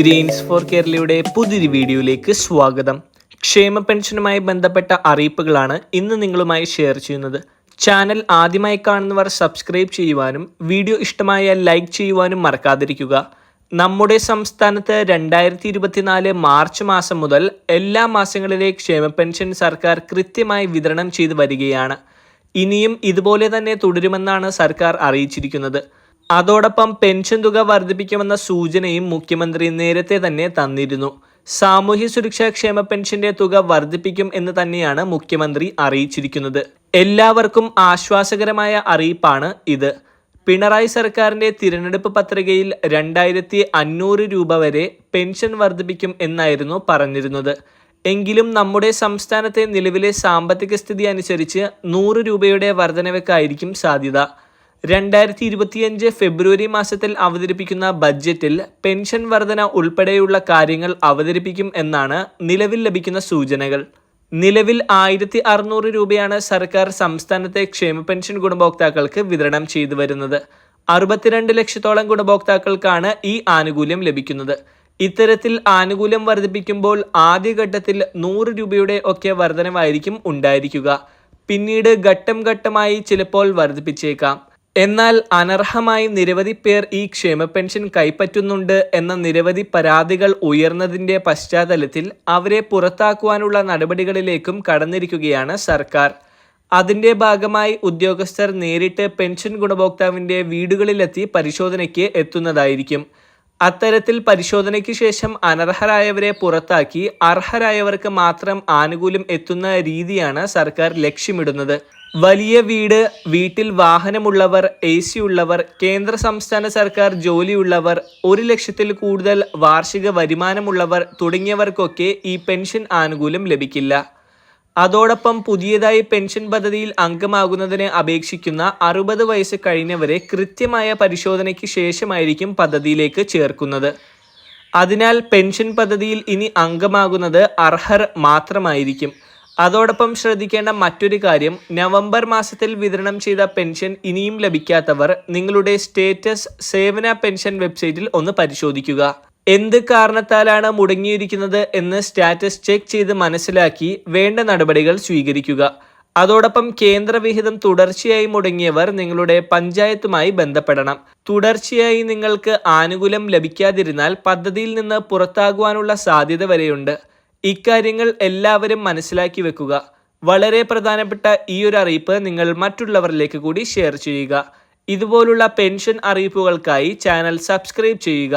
Green's four കേരളയുടെ പുതിയൊരു വീഡിയോയിലേക്ക് സ്വാഗതം. ക്ഷേമ പെൻഷനുമായി ബന്ധപ്പെട്ട അറിയിപ്പുകളാണ് ഇന്ന് നിങ്ങളുമായി ഷെയർ ചെയ്യുന്നത്. ചാനൽ ആദ്യമായി കാണുന്നവർ സബ്സ്ക്രൈബ് ചെയ്യുവാനും വീഡിയോ ഇഷ്ടമായാൽ ലൈക്ക് ചെയ്യുവാനും മറക്കാതിരിക്കുക. നമ്മുടെ സംസ്ഥാനത്ത് രണ്ടായിരത്തി ഇരുപത്തിനാല് മാർച്ച് മാസം മുതൽ എല്ലാ മാസങ്ങളിലെ ക്ഷേമ പെൻഷൻ സർക്കാർ കൃത്യമായി വിതരണം ചെയ്തു വരികയാണ്. ഇനിയും ഇതുപോലെ തന്നെ തുടരുമെന്നാണ് സർക്കാർ അറിയിച്ചിരിക്കുന്നത്. അതോടൊപ്പം പെൻഷൻ തുക വർദ്ധിപ്പിക്കുമെന്ന സൂചനയും മുഖ്യമന്ത്രി നേരത്തെ തന്നെ തന്നിരുന്നു. സാമൂഹ്യ സുരക്ഷാ ക്ഷേമ പെൻഷന്റെ തുക വർദ്ധിപ്പിക്കും എന്ന് തന്നെയാണ് മുഖ്യമന്ത്രി അറിയിച്ചിരിക്കുന്നത്. എല്ലാവർക്കും ആശ്വാസകരമായ അറിയിപ്പാണ് ഇത്. പിണറായി സർക്കാരിന്റെ തിരഞ്ഞെടുപ്പ് പത്രികയിൽ രണ്ടായിരത്തി അഞ്ഞൂറ് രൂപ വരെ പെൻഷൻ വർദ്ധിപ്പിക്കും എന്നായിരുന്നു പറഞ്ഞിരുന്നത്. എങ്കിലും നമ്മുടെ സംസ്ഥാനത്തെ നിലവിലെ സാമ്പത്തിക സ്ഥിതി അനുസരിച്ച് നൂറ് രൂപയുടെ വർധനവയ്ക്കായിരിക്കും സാധ്യത. രണ്ടായിരത്തി ഇരുപത്തിയഞ്ച് ഫെബ്രുവരി മാസത്തിൽ അവതരിപ്പിക്കുന്ന ബഡ്ജറ്റിൽ പെൻഷൻ വർധന ഉൾപ്പെടെയുള്ള കാര്യങ്ങൾ അവതരിപ്പിക്കും എന്നാണ് നിലവിൽ ലഭിക്കുന്ന സൂചനകൾ. നിലവിൽ ആയിരത്തി അറുന്നൂറ് രൂപയാണ് സർക്കാർ സംസ്ഥാനത്തെ ക്ഷേമ പെൻഷൻ ഗുണഭോക്താക്കൾക്ക് വിതരണം ചെയ്തു വരുന്നത്. അറുപത്തിരണ്ട് ലക്ഷത്തോളം ഗുണഭോക്താക്കൾക്കാണ് ഈ ആനുകൂല്യം ലഭിക്കുന്നത്. ഇത്തരത്തിൽ ആനുകൂല്യം വർദ്ധിപ്പിക്കുമ്പോൾ ആദ്യഘട്ടത്തിൽ നൂറ് രൂപയുടെ ഒക്കെ വർധനവായിരിക്കും ഉണ്ടായിരിക്കുക. പിന്നീട് ഘട്ടം ഘട്ടമായി ചിലപ്പോൾ വർദ്ധിപ്പിച്ചേക്കാം എന്നാൽ അനർഹമായി നിരവധി പേർ ഈ ക്ഷേമ പെൻഷൻ കൈപ്പറ്റുന്നുണ്ട് എന്ന നിരവധി പരാതികൾ ഉയർന്നതിന്റെ പശ്ചാത്തലത്തിൽ അവരെ പുറത്താക്കുവാനുള്ള നടപടികളിലേക്കും കടന്നിരിക്കുകയാണ് സർക്കാർ. അതിന്റെ ഭാഗമായി ഉദ്യോഗസ്ഥർ നേരിട്ട് പെൻഷൻ ഗുണഭോക്താവിന്റെ വീടുകളിലെത്തി പരിശോധനയ്ക്ക് എത്തുന്നതായിരിക്കും. അത്തരത്തിൽ പരിശോധനയ്ക്ക് ശേഷം അനർഹരായവരെ പുറത്താക്കി അർഹരായവർക്ക് മാത്രം ആനുകൂല്യം എത്തുന്ന രീതിയാണ് സർക്കാർ ലക്ഷ്യമിടുന്നത്. വലിയ വീട് വീട്ടിൽ വാഹനമുള്ളവർ എ സി ഉള്ളവർ കേന്ദ്ര സംസ്ഥാന സർക്കാർ ജോലിയുള്ളവർ ഒരു ലക്ഷത്തിൽ കൂടുതൽ വാർഷിക വരുമാനമുള്ളവർ തുടങ്ങിയവർക്കൊക്കെ ഈ പെൻഷൻ ആനുകൂല്യം ലഭിക്കില്ല. അതോടൊപ്പം പുതിയതായി പെൻഷൻ പദ്ധതിയിൽ അംഗമാകുന്നതിന് അപേക്ഷിക്കുന്ന അറുപത് വയസ്സ് കഴിഞ്ഞവരെ കൃത്യമായ പരിശോധനയ്ക്ക് ശേഷമായിരിക്കും പദ്ധതിയിലേക്ക് ചേർക്കുന്നത്. അതിനാൽ പെൻഷൻ പദ്ധതിയിൽ ഇനി അംഗമാകുന്നത് അർഹർ മാത്രമായിരിക്കും. അതോടൊപ്പം ശ്രദ്ധിക്കേണ്ട മറ്റൊരു കാര്യം നവംബർ മാസത്തിൽ വിതരണം ചെയ്ത പെൻഷൻ ഇനിയും ലഭിക്കാത്തവർ നിങ്ങളുടെ സ്റ്റേറ്റസ് സേവന പെൻഷൻ വെബ്സൈറ്റിൽ ഒന്ന് പരിശോധിക്കുക. എന്ത് കാരണത്താലാണ് മുടങ്ങിയിരിക്കുന്നത് എന്ന് സ്റ്റാറ്റസ് ചെക്ക് ചെയ്ത് മനസ്സിലാക്കി വേണ്ട നടപടികൾ സ്വീകരിക്കുക. അതോടൊപ്പം കേന്ദ്രവിഹിതം തുടർച്ചയായി മുടങ്ങിയവർ നിങ്ങളുടെ പഞ്ചായത്തുമായി ബന്ധപ്പെടണം. തുടർച്ചയായി നിങ്ങൾക്ക് ആനുകൂല്യം ലഭിക്കാതിരുന്നാൽ പദ്ധതിയിൽ നിന്ന് പുറത്താകുവാനുള്ള സാധ്യത വരെയുണ്ട്. ഇക്കാര്യങ്ങൾ എല്ലാവരും മനസ്സിലാക്കി വെക്കുക. വളരെ പ്രധാനപ്പെട്ട ഈ ഒരു അറിയിപ്പ് നിങ്ങൾ മറ്റുള്ളവരിലേക്ക് കൂടി ഷെയർ ചെയ്യുക. ഇതുപോലുള്ള പെൻഷൻ അറിയിപ്പുകൾക്കായി ചാനൽ സബ്സ്ക്രൈബ് ചെയ്യുക.